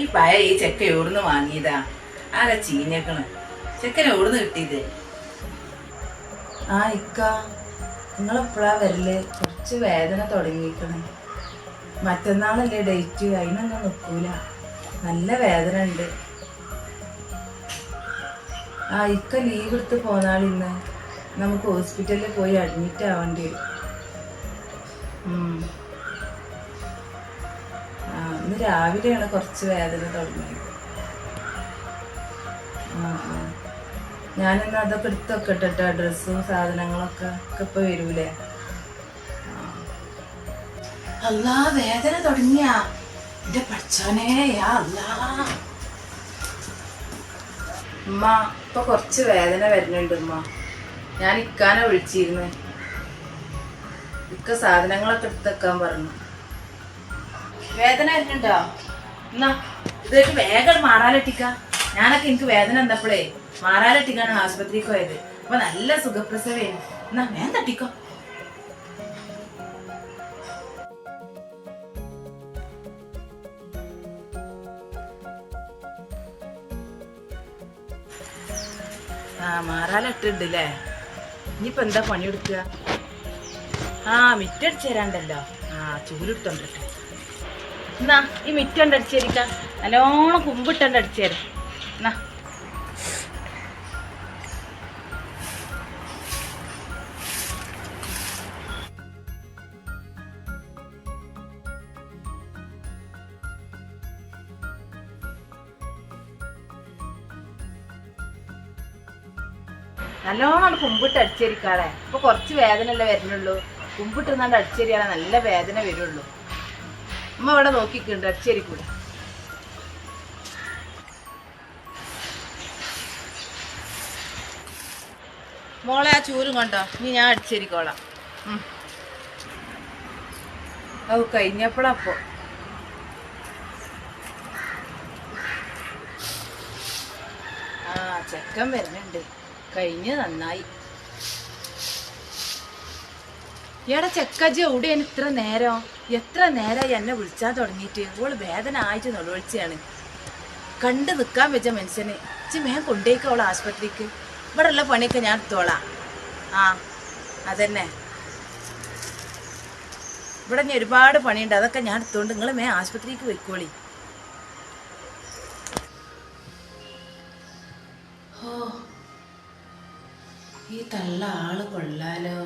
ഈ പയ ഈ ചെക്ക എവിടുന്ന് വാങ്ങിയതാ? ആരാ ചീഞ്ഞേക്കണ്? ചെക്കനെ എവിടുന്ന് കിട്ടിയത്? ആ ഇക്ക. നിങ്ങളെപ്പോഴാ വരൽ? കുറച്ച് വേദന തുടങ്ങിയിരിക്കണേ മറ്റന്നാളല്ലേ ഡേറ്റ് അതിനൊന്നും നിൽക്കൂല നല്ല വേദന ഉണ്ട്. ആ ഇക്ക ലീവ് എടുത്ത് പോന്നാളിന്ന് നമുക്ക് ഹോസ്പിറ്റലിൽ പോയി അഡ്മിറ്റ് ആവേണ്ടി വരും. ഇന്ന് രാവിലെയാണ് കുറച്ച് വേദന തുടങ്ങിയത്. ഞാനിന്ന് അതൊക്കെ എടുത്ത് വെക്കട്ടെ ട്ടോ, ഡ്രസ്സും സാധനങ്ങളൊക്കെ ഒക്കെ ഇപ്പൊ വരൂലേ? അല്ലാ വേദന തുടങ്ങിയ. എന്റെ പഠിച്ചോനെ അല്ലാ ഉമ്മ ഇപ്പൊ കുറച്ച് വേദന വരുന്നുണ്ട് ഉമ്മ. ഞാൻ ഇക്കാനെ വിളിച്ചിരുന്നു. ഇക്ക സാധനങ്ങളൊക്കെ എടുത്തേക്കാൻ പറഞ്ഞു. വേദന വരുന്നുണ്ടോ? എന്നാ ഇതൊക്കെ വേഗം മാറാലെട്ടിക്ക. ഞാനൊക്കെ എനിക്ക് വേദന വന്നപ്പോഴേ മാറാലെട്ടിക്കാണ് ആശുപത്രിക്ക് പോയത്. അപ്പൊ നല്ല സുഖപ്രസവേനു. എന്നാ വേഗം തട്ടിക്കോ. ആ മാറാലിട്ടുണ്ട് അല്ലേ ഇനിയിപ്പോ എന്താ പണിയെടുക്കുക ആ മിറ്റടിച്ചു തരാണ്ടല്ലോ. ആ ചൂലിട്ടോണ്ടിട്ട് എന്നാ ഈ മിറ്റണ്ട് അടിച്ചേരിക്ക. നല്ലോണം കുമ്പിട്ടണ്ട് അടിച്ചേരും. എന്നാ നല്ലോണം കുമ്പിട്ട് അടിച്ചേരിക്കാളെ. ഇപ്പൊ കുറച്ച് വേദന അല്ലേ വരുന്നുള്ളൂ കുമ്പിട്ടിരുന്നാണ്ട് അടിച്ചേരിയാളെ നല്ല വേദന വരുള്ളൂ. അമ്മ അവിടെ നോക്കിക്കുണ്ട് അടിച്ചേരിക്കൂടെ മോളെ ആ ചൂരും കൊണ്ടോ? ഇനി ഞാൻ അടിച്ചേരിക്കോളാം. ഔ കഴിഞ്ഞപ്പോഴപ്പോ ആ ചെക്കൻ വരുന്നുണ്ട്. കഴിഞ്ഞ് നന്നായി. എടാ ചെക്കജി എവിടെയാണ് ഇത്ര നേരം? എത്ര നേരമായി എന്നെ വിളിച്ചാൻ തുടങ്ങിയിട്ട്? ഓൾ വേദന ആയിട്ട് നുളവിളിച്ചാണ് കണ്ട് നിൽക്കാൻ വെച്ച മനുഷ്യന്. ചി മേം കൊണ്ടേക്ക അവളെ ആശുപത്രിക്ക്. ഇവിടെ ഉള്ള പണിയൊക്കെ ഞാൻ എടുത്തോളാം. ആ അതന്നെ. ഇവിടെ ഇനി ഒരുപാട് പണിയുണ്ട്. അതൊക്കെ ഞാൻ എടുത്തോണ്ട് നിങ്ങൾ മേ ആശുപത്രിക്ക് ഓ ഈ തള്ള ആൾ കൊള്ളാലോ.